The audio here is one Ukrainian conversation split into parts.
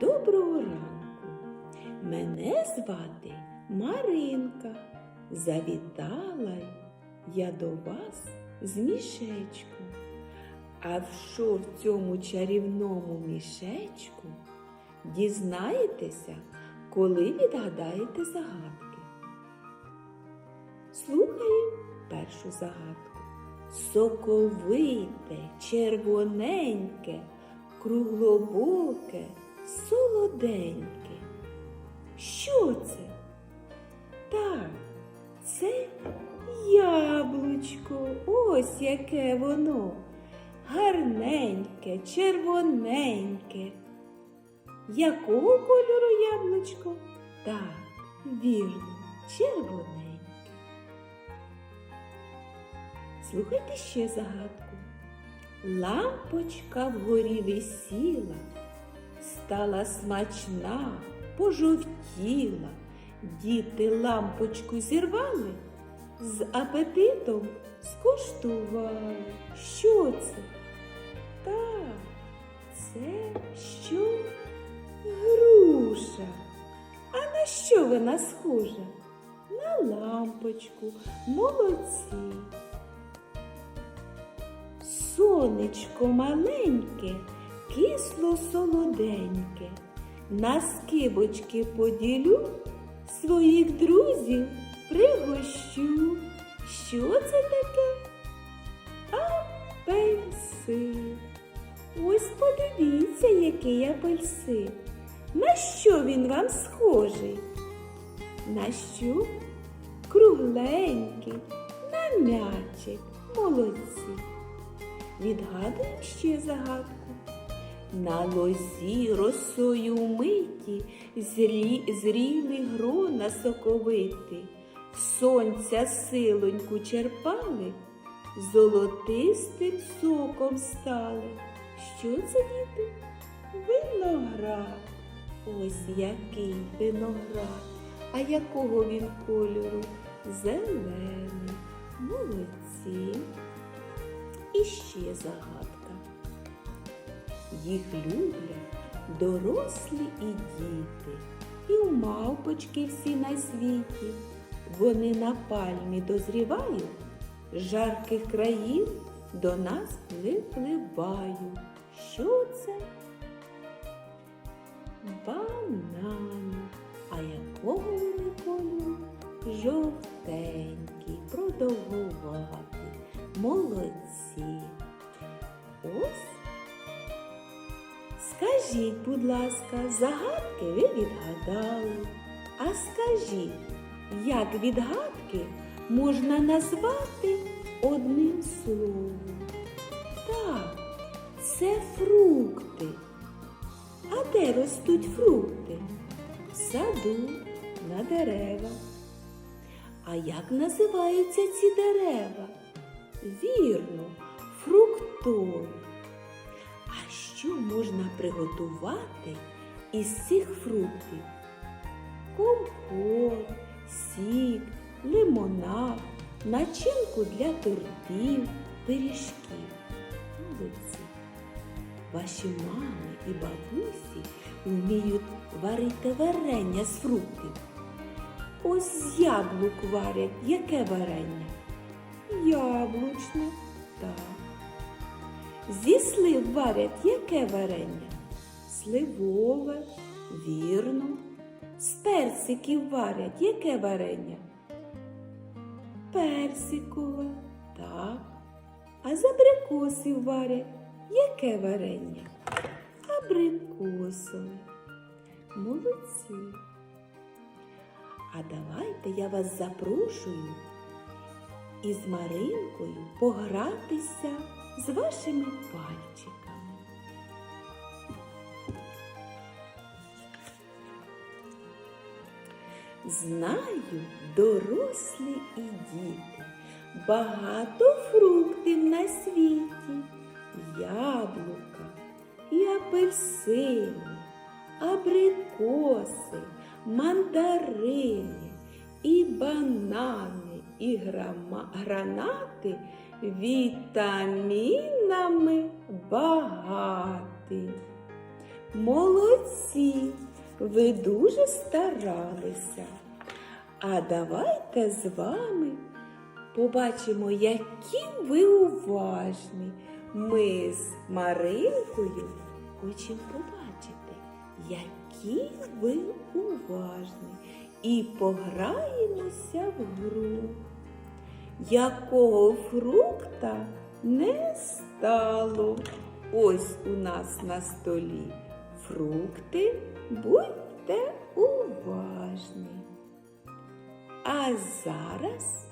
Доброго ранку. Мене звати Маринка. Завітала я до вас з мішечком. А що в цьому чарівному мішечку? Дізнаєтеся, коли відгадаєте загадки. Слухаємо першу загадку. Соковите, червоненьке, круглобоке, солоденьке. Що це? Так, це яблучко. Ось яке воно. Гарненьке, червоненьке. Якого кольору яблучко? Так, вірно, червоненьке. Слухайте ще загадку. Лампочка вгорі висіла, стала смачна, пожовтіла. Діти лампочку зірвали, з апетитом скуштували. Що це? Так, це що? Груша. А на що вона схожа? На лампочку. Молодці. Сонечко маленьке, кисло солоденьке. На скибочки поділю, своїх друзів пригощу. Що це таке? Апельсин. Ось подивіться, який апельсин. На що він вам схожий? На що? Кругленький, на м'ячик. Молодці. Відгадуємо ще загадку. На лозі росою миті зрі, зріли грона соковити, сонця силоньку черпали, золотистим соком стали. Що це діти? Виноград. Ось який виноград. А якого він кольору? Зелений. Молодці. І ще загадка. Їх люблять дорослі і діти, і у мавпочки всі на світі. Вони на пальмі дозрівають, жарких країн до нас припливають. Що це? Банани. А якого вони кольору? Жовтенький, продовгуватий. Молодці. Ось. Скажіть, будь ласка, загадки ви відгадали. А скажіть, як відгадки можна назвати одним словом? Так, це фрукти. А де ростуть фрукти? В саду, на деревах. А як називаються ці дерева? Вірно, фруктові. Приготувати із цих фруктів? Компот, сік, лимонад, начинку для тортів, пиріжків. Молодці. Ваші мами і бабусі вміють варити варення з фруктів. Ось з яблук варять яке варення? Яблучне, так. Зі слив варять яке варення? Сливове, вірно. З персиків варять яке варення? Персикове, так. А з абрикосів варять яке варення? Абрикосове. Молодці. А давайте я вас запрошую із Маринкою погратися з вашими пальчиками. Знаю, дорослі і діти, багато фруктів на світі, яблука і апельсини, абрикоси, мандарини і банани, і грама- гранати вітамінами багаті. Молодці! Ви дуже старалися. А давайте з вами побачимо, які ви уважні. Ми з Маринкою хочемо побачити, які ви уважні. І пограємося в гру. Якого фрукта не стало? Ось у нас на столі фрукти, будьте уважні. А зараз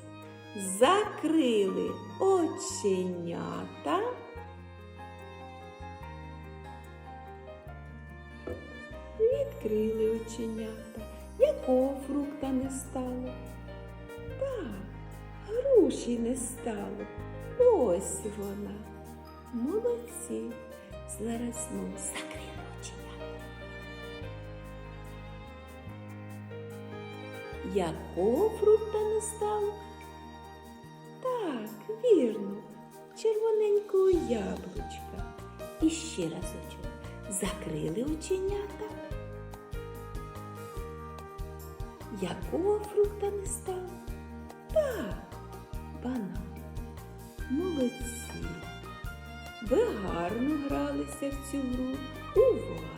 закрили оченята. Відкрили оченята. Якого фрукта не стало? Груші не стало. Ось вона. Молодці. Зараз ну закрили оченята. Якого фрукта не стало? Так, вірно, червоненького яблучка. І ще разочок. Закрили оченята. Якого фрукта не стало? Так, банан. Молодці. Ви гарно гралися в цю гру. Уважно.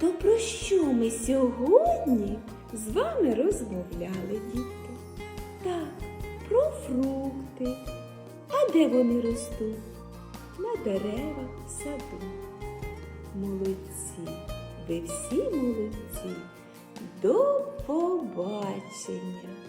То про що ми сьогодні з вами розмовляли, дітки? Так, про фрукти. А де вони ростуть? На деревах в саду. Молодці, ви всі молодці. До побачення!